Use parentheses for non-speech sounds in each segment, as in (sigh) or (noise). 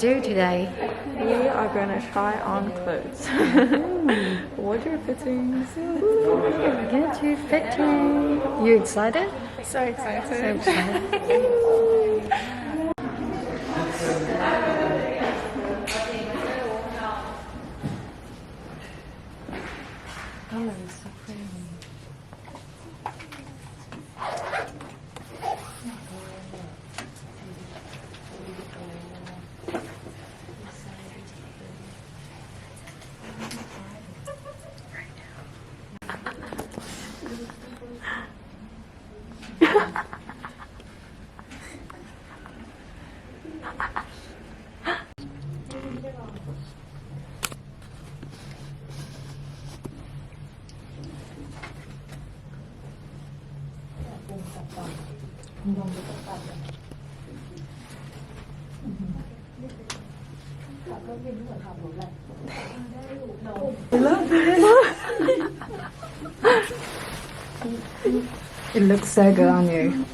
Do today? We are gonna try on clothes. (laughs) (laughs) Wardrobe fittings. Get you fitting. You excited? So excited. So excited. (laughs) (laughs) It looks so good on you.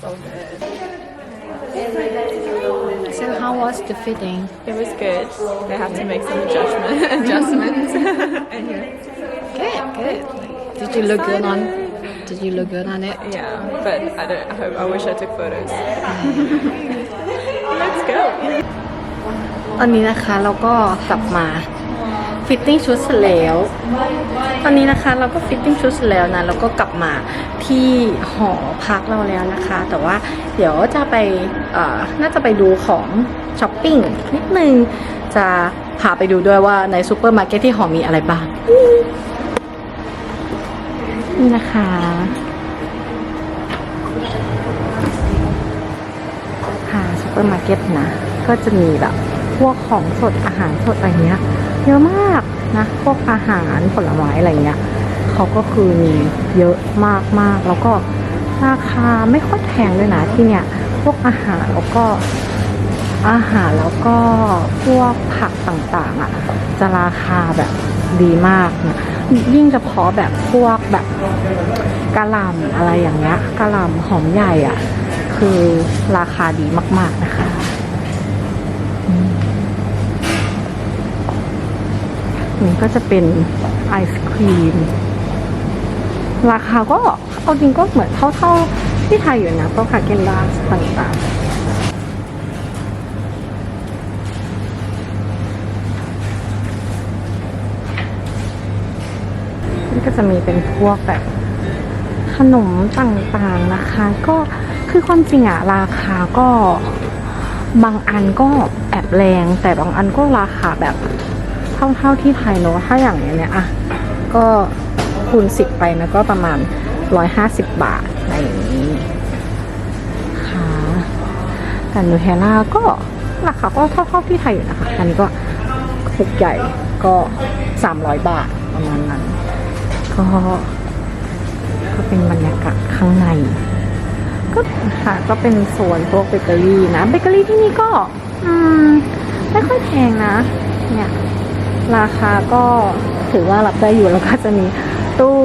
So. So how was the fitting? It was good. They have to make some adjustment, (laughs) adjustments. (laughs) adjustments. good, good. Did you look good on? Did you look good on it? yeah, but I don't. I hope. I wish I took photos. Let's go. ตอนนี้นะคะเราก็กลับมาฟิตติ้งชุดเสร็จแล้ว ตอนนี้นะคะเราก็ฟิตติ้งชุดเสร็จแล้วนะแล้วก็กลับมาที่หอพักเราแล้วนะคะ แต่ว่าเดี๋ยวจะไปเอ่อน่าจะไปดูของช้อปปิ้งนิดนึง จะพาไปดูด้วยว่าในซูเปอร์มาร์เก็ตที่หอมีอะไรบ้าง นี่นะคะ ค่ะซูเปอร์มาร์เก็ตนะ ก็จะมีแบบพวกของสดอาหารสดอะไรเงี้ยเยอะมากนะ พวกอาหารผลไม้อะไรเงี้ยเขาก็คือมีเยอะมากมากๆแล้วก็ราคาไม่ค่อยแพงด้วยนะที่เนี่ย พวกอาหารแล้วก็อาหารแล้วก็พวกผักต่างๆอะ จะราคาแบบดีมากนะ ยิ่งเฉพาะแบบพวกแบบกะหล่ำอะไรอย่างเงี้ยกะหล่ำหอมใหญ่อะ คือราคาดีมาก ๆนะคะนี่ก็จะเป็นไอศครีม ราคาก็เอาจริงก็เหมือนเท่าๆที่ไทยอยู่นะพวกคาเกนดาสต่างๆ จะมีเป็นพวกแบบขนมต่างๆนะคะ ก็คือความจริงอะราคาก็บางอันก็แอบแรง แต่บางอันก็ราคาแบบเท่าเท่าที่ไทยเนอะถ้าอย่างเนี้ยเนี่ยอะก็คูณสิบไปนะก็ประมาณร้อยห้าสิบบาทอะไรอย่างนี้ค่ะแต่นูเทล่าก็ราคาก็เท่าเท่าที่ไทยอยู่นะคะ อันนี้ก็ปุกใหญ่ก็สามร้อยบาท ก็ก็เป็นบรรยากาศข้างใน ก็ค่ะก็เป็นโซนพวกเบเกอรี่นะเบเกอรี่ที่นี่ก็ อืม ไม่ค่อยแพงนะ เนี่ย ราคาก็ถือว่ารับได้อยู่แล้วก็จะมีตู้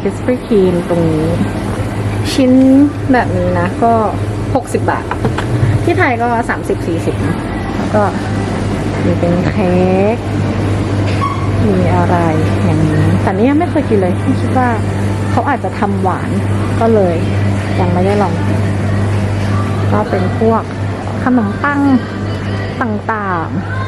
คิสปี้ครีมตรงนี้ ชิ้นแบบนี้นะ ก็ 60 บาท ที่ไทยก็ 30-40นะแล้วก็มีเป็นเค้กมีอะไรอย่างนี้ แต่นี่ยังไม่เคยกินเลยคิดว่าเขาอาจจะทำหวานก็เลยยังไม่ได้ลองก็เป็นพวกขนมปังต่างๆ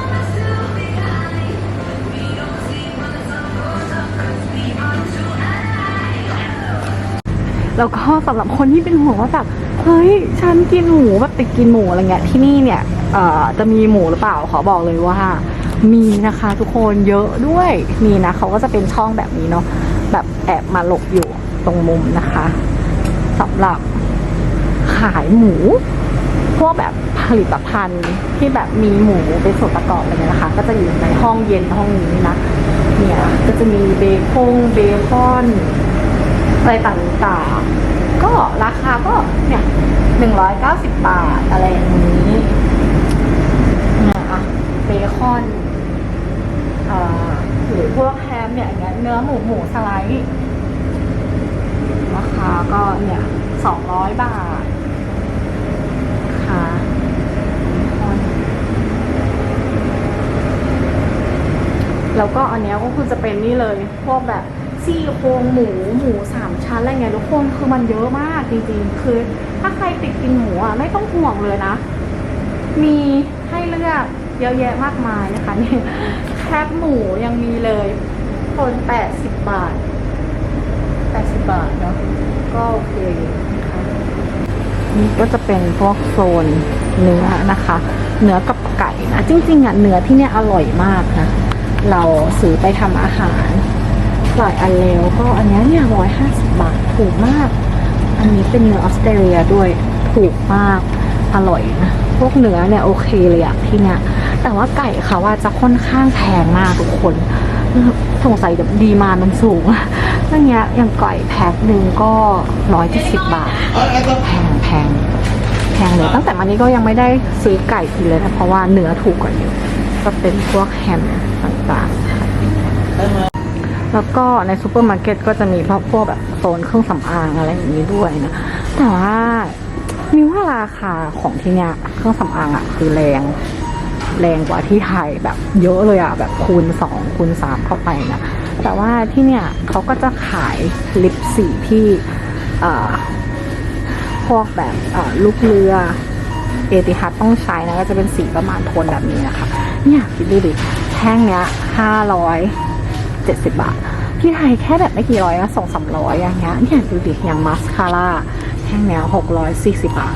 แล้วก็สำหรับคนที่เป็นห่วงว่าแบบเฮ้ยฉันกินหมูแบบติดกินหมูอะไรเงี้ยที่นี่เนี่ยเอ่อจะมีหมูหรือเปล่าขอบอกเลยว่า มีนะคะทุกคนเยอะด้วยมีนะเขาก็จะเป็นช่องแบบนี้เนาะแบบแอบมาหลบอยู่ตรงมุมนะคะสำหรับขายหมู พวกแบบผลิตภัณฑ์ที่แบบมีหมูเป็นส่วนประกอบอะไรเงี้ยนะคะ ก็จะอยู่ในห้องเย็นห้องนี้นะเนี่ยก็จะมีเบคงเบคอนอะไรต่างๆ ก็ราคาก็เนี่ยหนึ่งร้อยเก้าสิบบาทอะไรอย่างนี้เนี่ยอะเบคอน หรือพวกแฮมเนี่ยอย่างเงี้ยเนื้อหมูหมูสไลด์ราคาก็เนี่ยสองร้อยบาทค่ะแล้วก็อันเนี้ยก็คือจะเป็นนี่เลย พวกแบบซี่โครงหมูหมูสามชั้นอะไรเงี้ยทุกคนคือมันเยอะมากจริงๆ คือ ถ้าใครติดกินหมูอะไม่ต้องห่วงเลยนะ มีให้เลือกเยอะแยะมากมายนะคะนี่ แคบหมูยังมีเลยคนแปดสิบบาทแปดสิบบาทเนาะก็โอเคนะคะนี่ก็จะเป็นพวกโซนเนื้อนะคะ เนื้อกับไก่นะจริงๆอะเนื้อที่เนี่ยอร่อยมากนะเราซื้อไปทำอาหารหลายอันแล้วก็อันนี้เนี่ยร้อยห้าสิบบาทถูกมาก อันนี้เป็นเนื้อออสเตรเลียด้วยถูกมากอร่อยนะพวกเนื้อเนี่ยโอเคเลยอะที่เนี่ย แต่ว่าไก่เขาว่าจะค่อนข้างแพงมากทุกคนสงสัยแบบดีมามันสูงอะแล้วเนี้ยอย่างไก่แพ็คหนึ่งก็ร้อยที่สิบบาทแพงแพงแพงเลยตั้งแต่มานี้ก็ยังไม่ได้ซื้อไก่กินเลยนะเพราะว่าเนื้อถูกกว่าอยู่ก็เป็นพวกแฮมต่างๆ แล้วก็ในซูเปอร์มาร์เก็ตก็จะมีพวกพวกแบบโซนเครื่องสำอางอะไรอย่างนี้ด้วยนะ แต่ว่ามีว่าราคาของที่เนี้ยเครื่องสำอางอะคือแรง แรงกว่าที่ไทยแบบเยอะเลยอะแบบคูณสองคูณสามเข้าไปนะ แต่ว่าที่เนี่ยเขาก็จะขายลิปสีที่อ่อพวกแบบอ่อลูกเรือเอติฮัดต้องใช้นะก็จะเป็นสีประมาณโทนแบบนี้นะคะ เนี่ยคิดดูดิแท่งเนี้ยห้าร้อยเจ็ดสิบบาท ที่ไทยแค่แบบไม่กี่ร้อยนะสองสามร้อยอย่างเงี้ยเนี่ยดูดิอย่างมาสคาร่าแท่งเนี้ยหกร้อยสี่สิบบาท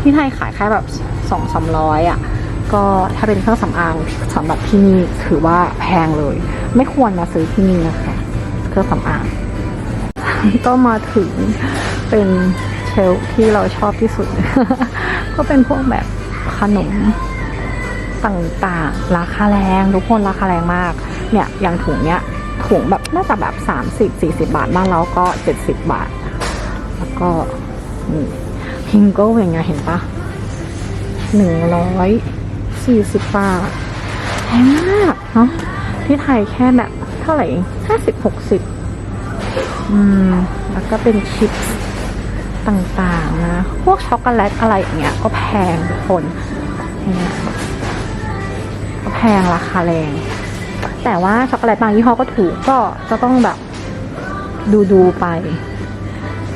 ที่ไทยขายแค่แบบสองสามร้อยอะ ก็ถ้าเป็นเครื่องสำอางสำหรับที่นี่ถือว่าแพงเลย ไม่ควรมาซื้อที่นี่นะคะเครื่องสำอางก็มาถึงเป็นเชลที่เราชอบที่สุด ก็เป็นพวกแบบขนมต่างๆ ราคาแรงทุกคนราคาแรงมาก เนี่ยอย่างถุงเนี้ยถุงแบบน่าจะแบบ 30 40 บาทบ้านเราก็ 70 บาท แล้วก็นี่พิงโก้เป็นไงเห็นปะหนึ่งร้อย สี่สิบบาทแพงมากเนาะที่ไทยแค่แบบเท่าไหร่ห้าสิบหกสิบอืม แล้วก็เป็นชิปส์ต่างๆนะ พวกช็อกโกแลตอะไรอย่างเงี้ยก็แพงทุกคนเนี่ยก็แพงราคาแรง แต่ว่าช็อกโกแลตบางยี่ห้อก็ถูกก็จะต้องแบบดูดูๆไป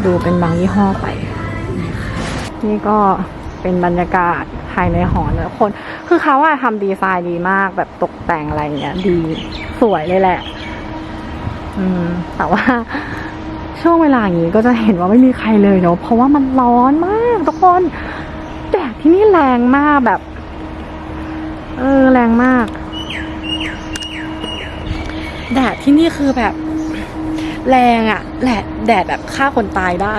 ดูเป็นบางยี่ห้อไป นี่ก็เป็นบรรยากาศ ภายในหอนะคน คือเขาอะทำดีไซน์ดีมาก แบบตกแต่งอะไรเงี้ยดีสวยเลยแหละ อืม แต่ว่าช่วงเวลาอย่างนี้ก็จะเห็นว่าไม่มีใครเลยเนาะเพราะว่ามันร้อนมาก ทุกคนแดดที่นี่แรงมากแบบ เออแรงมากแดดที่นี่คือแบบ แรงอะแดดแดดแบบฆ่าคนตายได้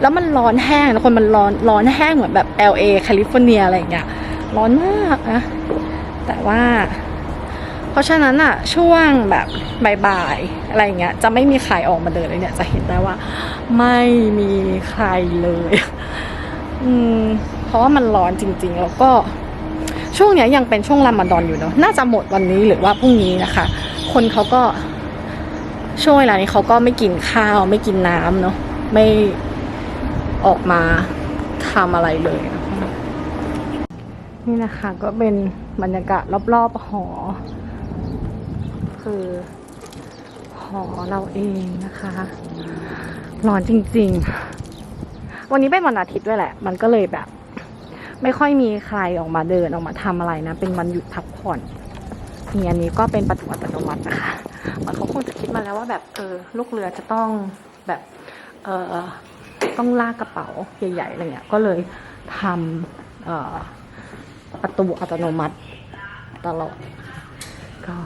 แล้วมันร้อนแห้งทุกคนมันร้อนร้อนแห้งเหมือนแบบ LA แคลิฟอร์เนียอะไรอย่างเงี้ยร้อนมากนะแต่ว่า เพราะฉะนั้นอะช่วงแบบบ่ายๆอะไรอย่างเงี้ยจะไม่มีใครออกมาเดินเลยเนี่ย จะเห็นได้ว่า ไม่มีใครเลย อืมเพราะว่ามันร้อนจริง ๆ แล้วก็ช่วงเนี้ยยังเป็นช่วงรามฎอนอยู่เนาะน่าจะหมดวันนี้หรือว่าพรุ่งนี้นะคะ คนเขาก็ ช่วงเวลานี้เขาก็ไม่กินข้าวไม่กินน้ำเนาะไม่ออกมาทำอะไรเลยนะนี่นะคะก็เป็นบรรยากาศรอบๆหอ คือหอเราเองนะคะร้อนจริง ๆ วันนี้เป็นวันอาทิตย์ด้วยแหละ มันก็เลยแบบ ไม่ค่อยมีใครออกมาเดินออกมาทำอะไรนะ เป็นวันหยุดพักผ่อนนี่อันนี้ก็เป็นประตูอัตโนมัตินะคะ เขาคงจะคิดมาแล้วว่าแบบเออลูกเรือจะต้องแบบเออต้องลากกระเป๋าใหญ่ๆอะไรเงี้ยก็เลยทำประตูอัตโนมัติตลอดก็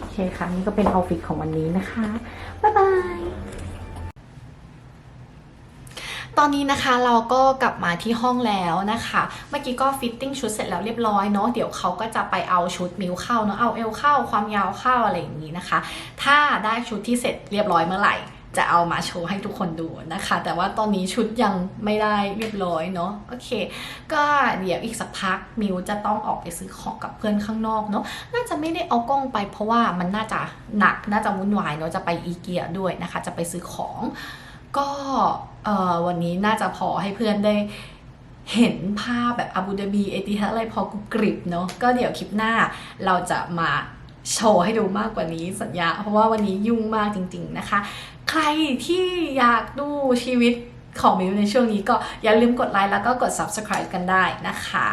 โอเคค่ะนี่ก็เป็นเอาฟิศของวันนี้นะคะ บ๊ายบาย ตอนนี้นะคะเราก็กลับมาที่ห้องแล้วนะคะ เมื่อกี้ก็ฟิตติ้งชุดเสร็จแล้วเรียบร้อยเนาะเดี๋ยวเขาก็จะไปเอาชุดมิวเข้าเนาะเอาเอวเข้าความยาวเข้าอะไรอย่างนี้นะคะ ถ้าได้ชุดที่เสร็จเรียบร้อยเมื่อไหร่ จะเอามาโชว์ให้ทุกคนดูนะคะ แต่ว่าตอนนี้ชุดยังไม่ได้เรียบร้อยเนาะโอเค ก็เดี๋ยวอีกสักพักมิวจะต้องออกไปซื้อของกับเพื่อนข้างนอกเนาะน่าจะไม่ได้เอากล้องไป เพราะว่ามันน่าจะหนักน่าจะวุ่นวายเนาะจะไปอีเกียด้วยนะคะ จะไปซื้อของ ก็วันนี้น่าจะพอให้เพื่อนได้เห็นภาพแบบอาบูดาบีเอติฮัดอะไรพอกรุกริบเนาะก็เดี๋ยวคลิปหน้าเราจะมาโชว์ให้ดูมากกว่านี้สัญญา เพราะว่าวันนี้ยุ่งมากจริง ๆนะคะ ใครที่อยากดูชีวิตของมิวในช่วงนี้ก็อย่าลืมกดไลค์แล้วก็กด subscribe กันได้นะคะ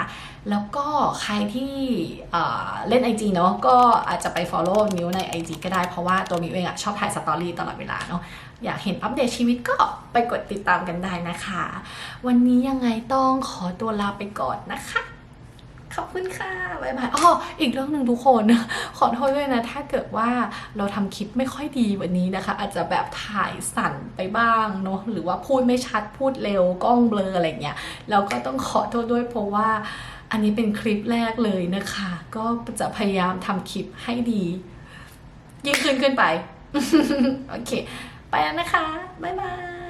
แล้วก็ใครที่เอ่อเล่น IG เนาะก็อาจจะไป follow มิวใน IG ก็ได้เพราะว่าตัวมิวเองอะชอบถ่ายสตอรี่ตลอดเวลาเนาะอยากเห็นอัปเดตชีวิตก็ไปกดติดตามกันได้นะคะ วันนี้ยังไงต้องขอตัวลาไปก่อนนะคะ ขอบคุณค่ะบ๊ายบายอ๋ออีกเรื่องหนึ่งทุกคน ขอโทษด้วยนะ ถ้าเกิดว่าเราทำคลิปไม่ค่อยดีวันนี้นะคะ อาจจะแบบถ่ายสั่นไปบ้างเนาะหรือว่าพูดไม่ชัดพูดเร็วกล้องเบลออะไรเงี้ยเราก็ต้องขอโทษด้วยเพราะว่า อันนี้เป็นคลิปแรกเลยนะคะ ก็จะพยายามทำคลิปให้ดี ยิ่งขึ้นขึ้นไป โอเค ไปแล้วนะคะ บ๊ายบาย